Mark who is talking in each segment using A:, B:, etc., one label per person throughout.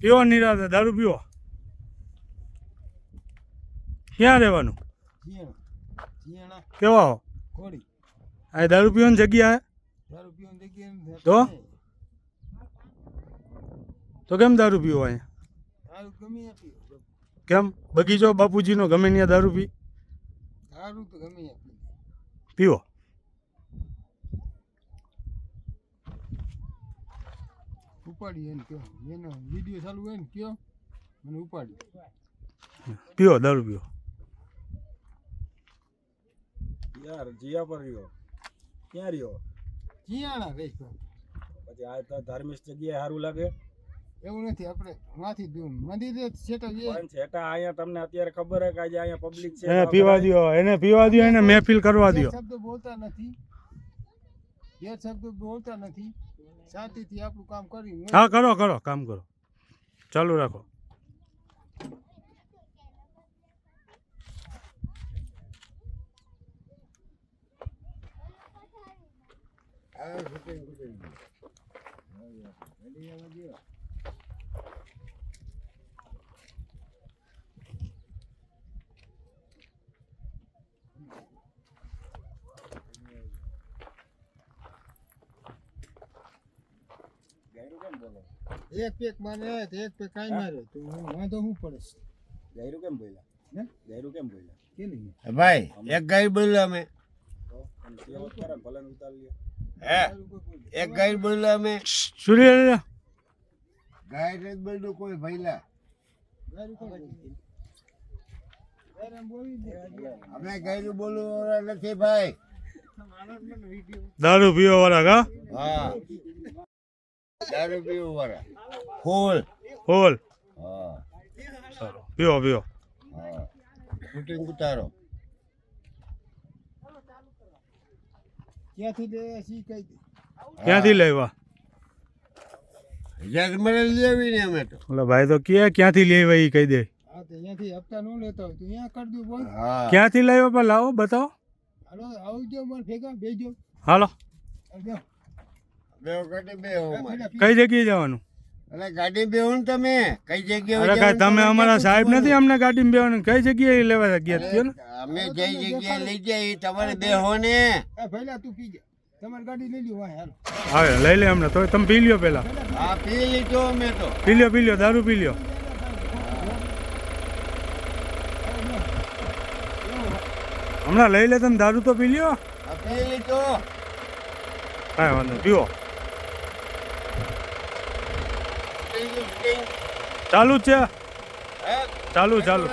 A: પીવો નિરાતે દારૂ પીવો. ક્યાં રહેવાનું? કેવા હો? આ દારૂ પીવાની જગ્યા તો? તો કેમ દારૂ પીવો અહીંયા? કેમ? બગીચો બાપુજીનો ગમે ત્યાં દારૂ પી?
B: પીવો? ઉપાડી એને કયો. એને વીડિયો ચાલુ હોય ને કયો મને ઉપાડી.
A: પીઓ દારૂ પીઓ.
C: યાર જીયા પર રહ્યો. ક્યાં રહ્યો?
B: જીયાણા વેચ
C: પછી આ તો ધાર્મિક જગ્યાએ સારું લાગે.
B: એવું નથી આપણે માંથી દૂર મંદિરે સેટા જે
C: પણ છેટા અહીંયા તમને અત્યારે ખબર હે કે આજે અહીંયા પબ્લિક છે.
A: એને પીવા દ્યો એને પીવા દ્યો એને મહેફિલ કરવા દ્યો.
B: શબ્દ બોલતા નથી. જે શબ્દ બોલતા નથી. શાંતિથી આપણું કામ કરી
A: હા કરો કરો કામ કરો. ચાલુ રાખો.
C: ગાયરું કેમ બોલો
B: એક પેક મારે તો એક પેક કાઈ મારે તો હું વાંધો શું પડે?
C: ગાયરું કેમ બોલ્યા?
B: હે?
C: ગાયરું કેમ બોલ્યા?
D: ભાઈ એક ગાય બોલ્યો અમે.
C: તો ને ને
D: હે એક ગાય બોલ્યો અમે.
A: સૂર્ય
D: ગાય નથી બોલ્યું કોઈ ભૈલા
B: ગાયરું? ગાયરું.
D: અમે ગાયનું બોલવું નથી ભાઈ.
A: દારૂ પીવા વાળા કા?
D: હા. દારૂ પીવું વાળા ફૂલ.
A: હોલ
D: હા.
A: સારું પીવો પીવો
D: હા. શૂટિંગ ઉતારો.
B: ક્યાંથી લે સી કઈ? દે
A: ક્યાંથી લેવા?
D: જગમરે લેવી ને અમે તો.
A: ઓલા ભાઈ તો કે ક્યાંથી લેવા એ કહી દે.
B: હા તો અહીંયાથી હપ્તા ન લેતા હોય તો અહીંયા કરી દઉં બોલ.
A: ક્યાંથી લાવ્યા પણ લાવો બતાવો.
B: હાલો આવજો મને ભેગા બેજો
A: હાલો.
B: આવજો.
A: કઈ જગ્યાએ જવાનું?
D: અરે ગાડી બેહો ને તમે. કઈ જગ્યાએ
A: અરે કાંઈ તમે અમારા સાહેબ નથી અમને ગાડી બેવાનું કઈ જગ્યાએ લેવા ગયા છો ને?
D: અમે જે જગ્યાએ લઈ જઈએ તમારે બેહો ને.
B: એ ભઈલા તું પી જા. તમારી ગાડી લઈ લ્યો વાહ હાલો.
A: હવે લઈ લે અમને. તો તમે પી લ્યો પેલા.
D: હા પી લીધો અમે તો.
A: પી લ્યો પી લ્યો દારૂ પી લ્યો. હમણાં લઈ લે તમે દારૂ તો પી લ્યો.
D: પી લીધો.
A: કાંઈ વાંધો નહીં, પીવો. ચાલુ છે? ચાલુ ચાલુ.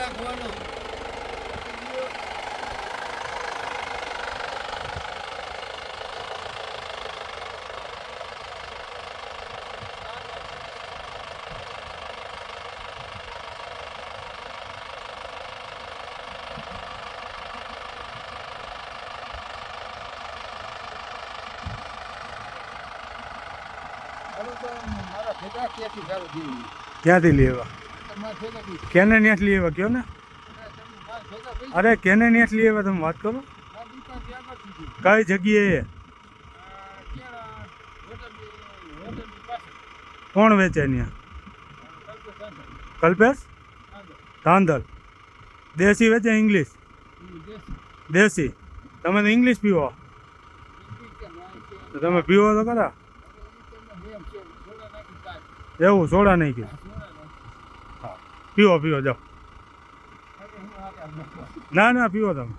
B: ક્યાંથી ચાલુ જીવી
A: ક્યાંથી લેવા
B: તમારા ભેગા બી
A: કેને ત્યાંથી લેવા કયો ને?
B: મારા ભેગા બી
A: અરે, કેને ત્યાંથી લેવા તમે વાત કરો.
B: આ દુકાન ત્યાં આગળ
A: કઈ
B: સુધી
A: જગ્યાએ?
B: આ ક્યાં હોટલની હોટલની પાસે
A: કોણ વેચે ત્યાં
B: કલ્પે સાંધા
A: કલ્પેશ?
B: સાંધા
A: ધાંધલ. દેશી વેચે ઇંગ્લિશ?
B: ઈ દેશી.
A: દેશી તમે તો ઇંગ્લિશ પીવો.
B: ઈ કે ના ઈ કે
A: તો તમે પીવો તો ખરા
B: એમ છે સોડા નાખી કાઢ
A: એવું સોડા નહીં કે પીવો પીવો જાઓ. ના ના પીવો તમે.